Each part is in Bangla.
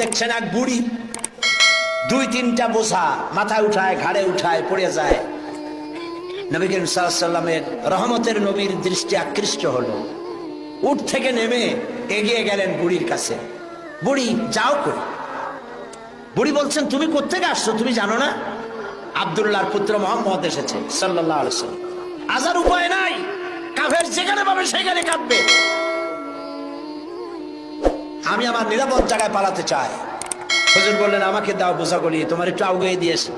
দেখছেন এক বুড়ি, দুই তিনটা বোঝা মাথায় উঠায়, ঘাড়ে উঠায়, পড়ে যায়। নবী করিম সাল্লামের রহমতের নবীর দৃষ্টি আকৃষ্ট হলো। উঠ থেকে নেমে এগিয়ে গেলেন বুড়ির কাছে। বুড়ি, যাও করি বুড়ি বলছেন, তুমি কোথেকে আসছো? তুমি জানো না? আব্দুল্লাহর পুত্র মোহাম্মদ এসেছে সাল্লাম আজার উপায় নাই। কাফের যেখানে পাবে, সেখানে কাঁদবে। আমি আমার নিরাপদ জায়গায় পালাতে চাই। হুজুর বললেন, আমাকে দাও বোঝাগুলি তোমার একটু আউগিয়ে দিয়েছে।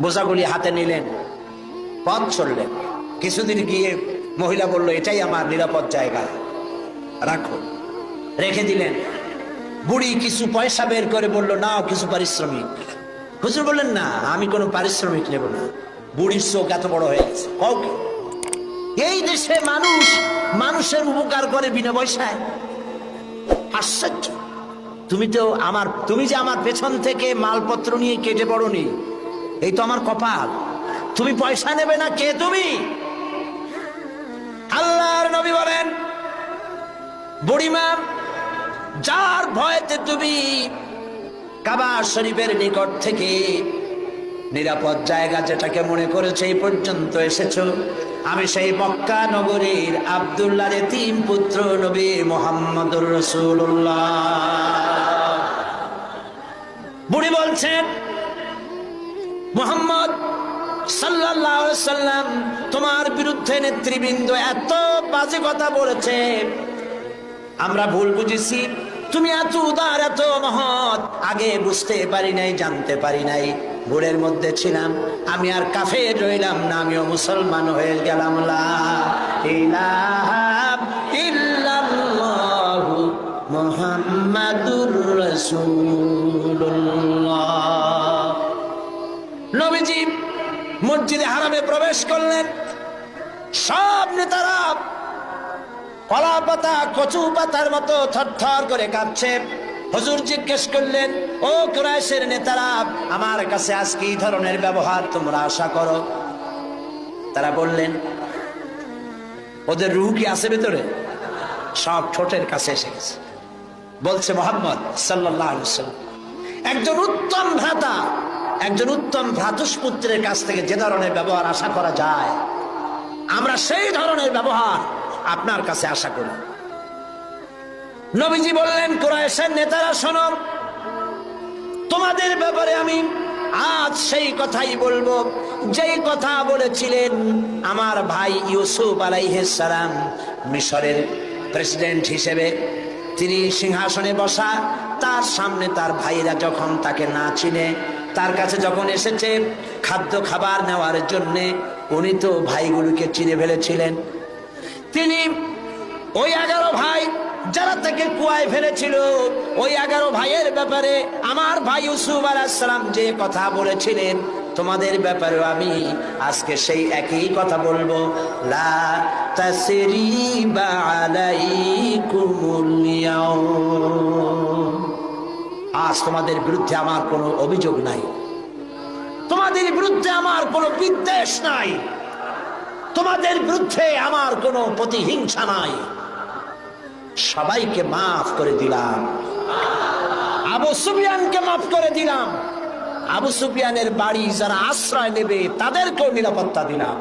বোঝাগুলি হাতে নিলেন, পথ চললেন। কিছুদিন গিয়ে মহিলা বলল, এটাই আমার নিরাপদ জায়গা। রাখো। রেখে দিলেন। বুড়ি কিছু পয়সা বের করে বলল, নাও কিছু পারিশ্রমিক। হুজুর বললেন, না, আমি কোনো পারিশ্রমিক নেব না। বুড়ির চোখ এত বড় হয়ে গেছে। কাউকে? এই দেশে মানুষ মানুষের উপকার করে বিনা পয়সায়। আশ্চর্য। তুমি তো আমার, তুমি যে আমার পেছন থেকে মালপত্র নিয়ে কেটে পড়নি, এই তো আমার কপাল। তুমি পয়সা নেবে না কে তুমি? আল্লাহর নবী বলেন বুড়িমা যার ভয়েতে তুমি কাবা শরীফের নিকট থেকে নিরাপদ জায়গা যেটাকে মনে করেছে, এই পর্যন্ত এসেছ আমি সেই মক্কা নগরীর আবদুল্লাহ তিন পুত্র নবী মোহাম্মদুর রসুল্লাহ বুড়ি বলছেন, মোহাম্মদ সাল্লাম, তোমার বিরুদ্ধে নেতৃবৃন্দ এত বাজে কথা বলেছে। আমরা ভুল বুঝেছি। তুমি এত উদার, এত মহৎ, আগে বুঝতে পারি নাই, জানতে পারি নাই। ভুলের মধ্যে ছিলাম। আমি আর কাফে রইলাম না, আমিও মুসলমান হয়ে গেলাম। মুহাম্মাদুর রাসূলুল্লাহ। নবীজি মসজিদে হারামে প্রবেশ করলেন। সব নেতারা কলা পাতা কচু পাতার মতো থরথর করে কাঁপছে হজুর জিজ্ঞেস করলেন, ও কুরাইশের নেতারা, আমার কাছে আজকে এই ধরনের ব্যবহার তোমরা আশা করো? তারা বললেন, ওদের রুহ কি আছে ভেতরে? সব ঠোঁটের কাছে এসে গেছে। বলছে মোহাম্মদ সাল্লাম একজন উত্তম ভ্রাতা, একজন উত্তম ভ্রাতুষ্পুত্রের কাছ থেকে যে ধরনের ব্যবহার আশা করা যায়, আমরা সেই ধরনের ব্যবহার আপনার কাছে আশা করি। নবীজি বললেন কোরআশের নেতারা শোনো, তোমাদের ব্যাপারে আমি আজ সেই কথাই বলব, যেই কথা বলেছিলেন আমার ভাই ইউসুফ আলাইহালাম মিশরের প্রেসিডেন্ট হিসেবে। তিনি সিংহাসনে বসা, তার সামনে তার ভাইরা যখন তাকে না চিনে, তার কাছে যখন এসেছে খাদ্য খাবার নেওয়ার জন্যে, উনি তো ভাইগুলোকে চিনে ফেলেছিলেন। তিনি ওই এগারো ভাই যারা তাকে কুয়ায় ফেলেছিল, ওই এগারো ভাইয়ের ব্যাপারে আমার ভাই ইউসুফ আলাইসালাম যে কথা বলেছিলেন, তোমাদের ব্যাপারে আমি আজকে সেই একই কথা বলব। লা। আজ তোমাদের বিরুদ্ধে আমার কোনো অভিযোগ নাই। তোমাদের বিরুদ্ধে আমার কোনো বিদ্বেষ নাই। তোমাদের বিরুদ্ধে আমার কোনো প্রতিহিংসা নাই। সবাইকে মাফ করে দিলাম। আবু সুফিয়ানকে মাফ করে দিলাম। আবু সুফিয়ানের বাড়ি যারা আশ্রয় নেবে, তাদেরকেও নিরাপত্তা দিলাম।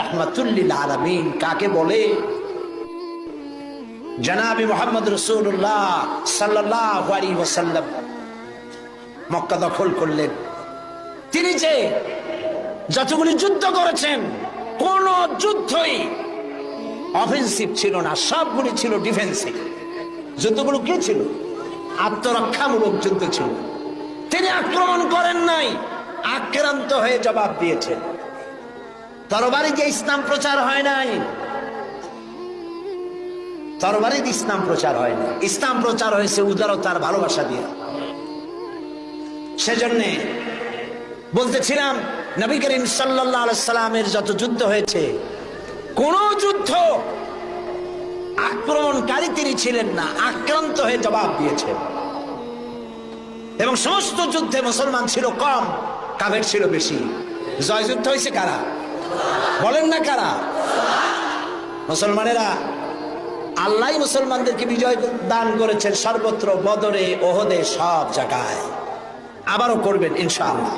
রাহমাতুল্লিল আলমিন কাকে বলে? জনাবি মোহাম্মদ রসুল্লাহ সাল্লাহ আলী ওসাল্লাম মক্কা দখল করলেন। তিনি যে যতগুলি যুদ্ধ করেছেন। কোন যুদ্ধই অফেন্সিভ ছিল না, সবগুলি ছিল ডিফেন্সিভ যুদ্ধগুলো কি ছিল? আত্মরক্ষামূলক যুদ্ধ ছিল। তিনি আক্রমণ করেন নাই, আক্রান্ত হয়ে জবাব দিয়েছেন। তরবারি যে ইসলাম প্রচার হয় নাই। তরবারি ইসলাম প্রচার হয় না ইসলাম প্রচার হয়েছে উদারতার ভালোবাসা দিয়ে। সেজন্যে বলতেছিলাম নবী করিম সাল্লাহ সাল্লামের যত যুদ্ধ হয়েছে, কোন যুদ্ধ আক্রমণকারী তিনি ছিলেন না, আক্রান্ত হয়ে জবাব দিয়েছেন এবং সমস্ত যুদ্ধে মুসলমান ছিল কম কাভের ছিল বেশি। জয় যুদ্ধ হয়েছে কারা? বলেন না কারা? মুসলমানেরা আল্লাহ মুসলমানদেরকে বিজয় দান করেছেন সর্বত্র বদরে, ওহদে, সব জায়গায়। আবারও করবেন, ইনশাআল্লাহ।